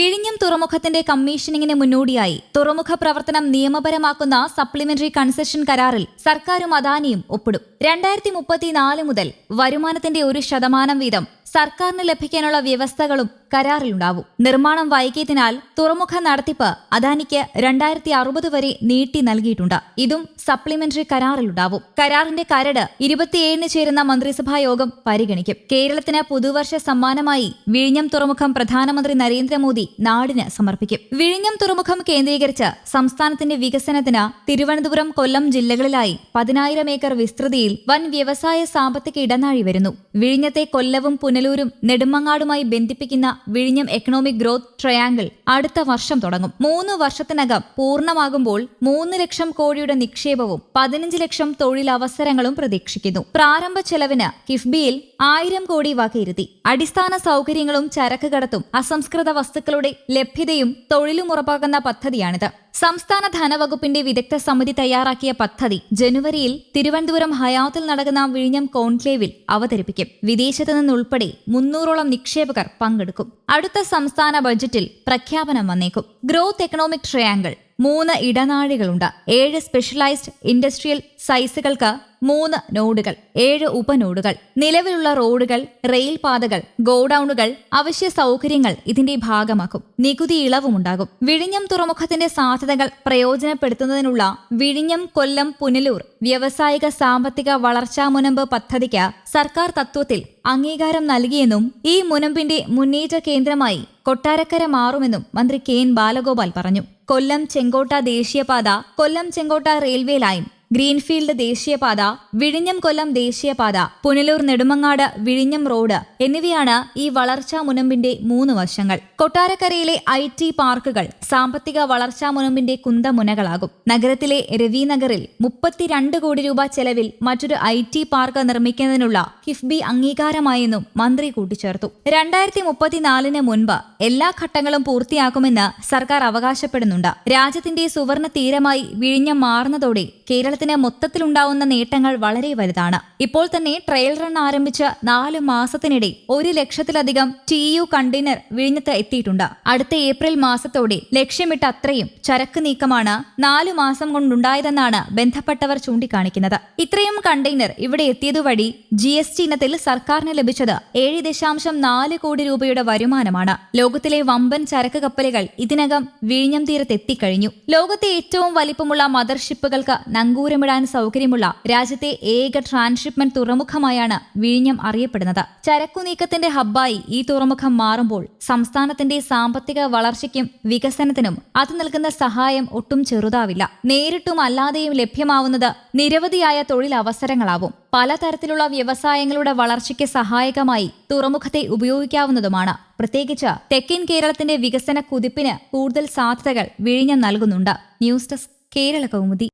വിഴിഞ്ഞം തുറമുഖത്തിന്റെ കമ്മീഷനിങ്ങിന് മുന്നോടിയായി തുറമുഖ പ്രവർത്തനം നിയമപരമാക്കുന്ന സപ്ലിമെന്ററി കൺസെഷൻ കരാറിൽ സർക്കാരും അദാനിയും ഒപ്പിടും. രണ്ടായിരത്തി മുപ്പത്തിനാല് മുതൽ വരുമാനത്തിന്റെ ഒരു ശതമാനം വീതം സർക്കാരിന് ലഭിക്കാനുള്ള വ്യവസ്ഥകളും കരാറിലുണ്ടാവും. നിർമ്മാണം വൈകിയതിനാൽ തുറമുഖ നടത്തിപ്പ് അദാനിക്ക് രണ്ടായിരത്തി അറുപത് വരെ നീട്ടി നൽകിയിട്ടുണ്ട്. ഇതും സപ്ലിമെന്ററി കരാറിലുണ്ടാവും. കരാറിന്റെ കരട് ഇരുപത്തിയേഴിന് ചേരുന്ന മന്ത്രിസഭാ യോഗം പരിഗണിക്കും. കേരളത്തിന് പുതുവർഷ സമ്മാനമായി വിഴിഞ്ഞം തുറമുഖം പ്രധാനമന്ത്രി നരേന്ദ്രമോദി നാടിന് സമർപ്പിക്കും. വിഴിഞ്ഞം തുറമുഖം കേന്ദ്രീകരിച്ച് സംസ്ഥാനത്തിന്റെ വികസനത്തിന് തിരുവനന്തപുരം കൊല്ലം ജില്ലകളിലായി പതിനായിരം ഏക്കർ വിസ്തൃതിയിൽ വൻ വ്യവസായ സാമ്പത്തിക ഇടനാഴി വരുന്നു. വിഴിഞ്ഞത്തെ കൊല്ലവും പുനലൂരും നെടുമങ്ങാടുമായി ബന്ധിപ്പിക്കുന്ന വിഴിഞ്ഞം എക്കണോമിക് ഗ്രോത്ത് ട്രയാങ്കിൾ അടുത്ത വർഷം തുടങ്ങും. മൂന്ന് വർഷത്തിനകം പൂർണമാകുമ്പോൾ മൂന്ന് ലക്ഷം കോടിയുടെ നിക്ഷേപവും പതിനഞ്ച് ലക്ഷം തൊഴിലവസരങ്ങളും പ്രതീക്ഷിക്കുന്നു. പ്രാരംഭ ചെലവിന് കിഫ്ബിയിൽ ആയിരം കോടി വകയിരുത്തി അടിസ്ഥാന സൗകര്യങ്ങളും ചരക്ക് കടത്തും അസംസ്കൃത വസ്തുക്കളുടെ ലഭ്യതയും തൊഴിലും ഉറപ്പാക്കുന്ന പദ്ധതിയാണിത്. സംസ്ഥാന ധനവകുപ്പിന്റെ വിദഗ്ധ സമിതി തയ്യാറാക്കിയ പദ്ധതി ജനുവരിയിൽ തിരുവനന്തപുരം ഹയാത്തിൽ നടക്കുന്ന വിഴിഞ്ഞം കോൺക്ലേവിൽ അവതരിപ്പിക്കും. വിദേശത്തു നിന്നുൾപ്പെടെ മുന്നൂറോളം നിക്ഷേപകർ പങ്കെടുക്കും. അടുത്ത സംസ്ഥാന ബജറ്റിൽ പ്രഖ്യാപനം വന്നേക്കും. ഗ്രോത്ത് എക്കണോമിക് ട്രയാങ്കിൾ മൂന്ന് ഇടനാഴികളുണ്ട്. ഏഴ് സ്പെഷ്യലൈസ്ഡ് ഇൻഡസ്ട്രിയൽ സൈസുകൾക്ക് മൂന്ന് നോഡുകൾ ഏഴ് ഉപനോഡുകൾ നിലവിലുള്ള റോഡുകൾ റെയിൽപാതകൾ ഗോഡൌണുകൾ അവശ്യ സൗകര്യങ്ങൾ ഇതിന്റെ ഭാഗമാക്കും. നികുതി ഇളവുമുണ്ടാകും വിഴിഞ്ഞം തുറമുഖത്തിന്റെ സാധ്യതകൾ പ്രയോജനപ്പെടുത്തുന്നതിനുള്ള വിഴിഞ്ഞം കൊല്ലം പുനലൂർ വ്യാവസായിക സാമ്പത്തിക വളർച്ചാ മുനമ്പ് പദ്ധതിക്ക് സർക്കാർ തത്വത്തിൽ അംഗീകാരം നൽകിയെന്നും ഈ മുനമ്പിന്റെ മുന്നേറ്റ കേന്ദ്രമായി കൊട്ടാരക്കര മാറുമെന്നും മന്ത്രി കെ എൻ ബാലഗോപാൽ പറഞ്ഞു. കൊല്ലം ചെങ്കോട്ട ദേശീയപാത Kollam Chenkotta railway line greenfield ദേശീയപാത വിഴിഞ്ഞം കൊല്ലം ദേശീയപാത പുനലൂർ നെടുമങ്ങാട് വിഴിഞ്ഞം റോഡ് എന്നിവയാണ് ഈ വളർച്ചാ മുനമ്പിന്റെ മൂന്ന് വശങ്ങൾ. കൊട്ടാരക്കരയിലെ ഐ ടി പാർക്കുകൾ സാമ്പത്തിക വളർച്ചാ മുനമ്പിന്റെ കുന്തമുനകളാകും. നഗരത്തിലെ രവിനഗറിൽ മുപ്പത്തിരണ്ട് കോടി രൂപ ചെലവിൽ മറ്റൊരു ഐ ടി പാർക്ക് നിർമ്മിക്കുന്നതിനുള്ള കിഫ്ബി അംഗീകാരമായെന്നും മന്ത്രി കൂട്ടിച്ചേർത്തു. രണ്ടായിരത്തി മുപ്പത്തിനാലിന് മുൻപ് എല്ലാ ഘട്ടങ്ങളും പൂർത്തിയാക്കുമെന്ന് സർക്കാർ അവകാശപ്പെടുന്നുണ്ട്. രാജ്യത്തിന്റെ സുവർണ തീരമായി വിഴിഞ്ഞം മാറുന്നതോടെ കേരളത്തിന് മൊത്തത്തിലുണ്ടാവുന്ന നേട്ടങ്ങൾ വളരെ വലുതാണ്. ഇപ്പോൾ തന്നെ ട്രയൽ റൺ ആരംഭിച്ച നാല് മാസത്തിനിടെ ഒരു ലക്ഷത്തിലധികം ടി യു കണ്ടെയ്നർ വിഴിഞ്ഞത്ത് എത്തിയിട്ടുണ്ട്. അടുത്ത ഏപ്രിൽ മാസത്തോടെ ലക്ഷ്യമിട്ട അത്രയും ചരക്ക് നീക്കമാണ് നാലു മാസം കൊണ്ടുണ്ടായതെന്നാണ് ബന്ധപ്പെട്ടവർ ചൂണ്ടിക്കാണിക്കുന്നത്. ഇത്രയും കണ്ടെയ്നർ ഇവിടെ എത്തിയതുവഴി ജി എസ് ടി ഇനത്തിൽ സർക്കാരിന് ലഭിച്ചത് ഏഴ് ദശാംശം നാല് കോടി രൂപയുടെ വരുമാനമാണ്. ലോകത്തിലെ വമ്പൻ ചരക്ക് കപ്പലുകൾ ഇതിനകം വിഴിഞ്ഞം തീരത്ത് എത്തിക്കഴിഞ്ഞു. ലോകത്തെ ഏറ്റവും വലിപ്പമുള്ള മദർഷിപ്പുകൾക്ക് നങ്കൂരമിടാൻ സൗകര്യമുള്ള രാജ്യത്തെ ഏക ട്രാൻസ്ഷിപ്മെന്റ് തുറമുഖമായാണ് വിഴിഞ്ഞം അറിയപ്പെടുന്നത്. ചരക്കുനീക്കത്തിന്റെ ഹബ്ബായി ഈ തുറമുഖം മാറുമ്പോൾ സംസ്ഥാനത്തിന്റെ സാമ്പത്തിക വളർച്ചയ്ക്കും വികസനത്തിനും അത് നൽകുന്ന സഹായം ഒട്ടും ചെറുതാവില്ല. നേരിട്ടും അല്ലാതെയും ലഭ്യമാവുന്നത് നിരവധിയായ തൊഴിലവസരങ്ങളാവും. പലതരത്തിലുള്ള വ്യവസായങ്ങളുടെ വളർച്ചയ്ക്ക് സഹായകമായി തുറമുഖത്തെ ഉപയോഗിക്കാവുന്നതുമാണ്. പ്രത്യേകിച്ച് തെക്കൻ കേരളത്തിന്റെ വികസന കുതിപ്പിന് കൂടുതൽ സാധ്യതകൾ വിഴിഞ്ഞം നൽകുന്നുണ്ട്. News desk Kerala Kaumudi.